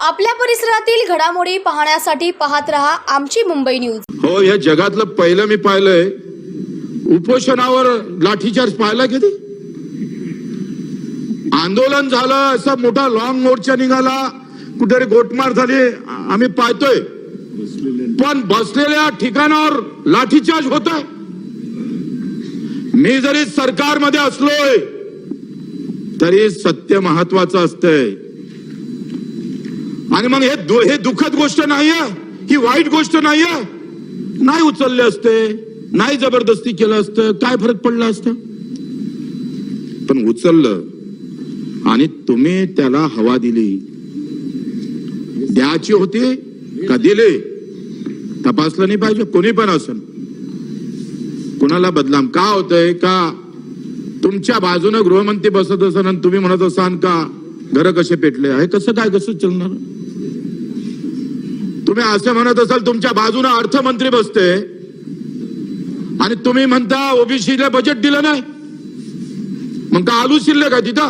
आपल्या परिसरातील घडामोडी पाहण्यासाठी पाहत रहा आमची मुंबई न्यूज. हो या जगातलं पहिलं मी पाहिलंय. उपोषणावर लाठीचार्ज पाहिला किती? आंदोलन झालं असा मोठा लॉंग मोर्चा निघाला. कुठेतरी गोटमार झाली. आम्ही पाहतोय. पण बसलेल्या ठिकाणावर लाठीचार्ज होत. मी जरी सरकारमध्ये असलोय तरी सत्य महत्वाचं असतंय. आणि मग हे दु- हे दुःखद गोष्ट नाहीये ही वाईट गोष्ट नाहीये. नाही उचलले असते नाही जबरदस्ती केलं असतं काय फरक पडला असतं? पण उचललं. आणि तुम्ही त्याला हवा दिली. द्यायची होती का दिली? तपासलं नाही पाहिजे कोणी पण असन. कोणाला बदलाम? का होतंय? का? तुमच्या बाजूने गृहमंत्री बसत असन आणि तुम्ही म्हणत असाल का? घर कसे पेटले? आहे कसं काय कसं चालणार? तुम्ही असं म्हणत असाल तुमच्या बाजूने अर्थमंत्री बसते. आणि तुम्ही म्हणता ओबीसीला बजेट दिलं नाही. मग का आलू शिरले का तिथं?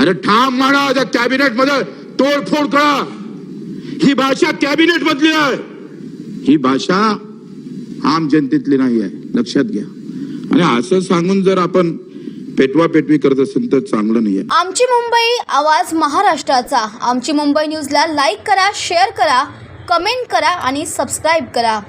अरे ठाम म्हणा त्या कॅबिनेटमध्ये तोडफोड करा. ही भाषा कॅबिनेट मधली आहे. ही भाषा आम जनतेतली नाही आहे. लक्षात घ्या. आणि असं सांगून जर आपण पेटवा पेटवी करत असेल तर चांगलं नाही आहे. आमची मुंबई आवाज महाराष्ट्राचा. आमची मुंबई न्यूजला लाईक करा शेअर करा कमेंट करा आणि सबस्क्राईब करा.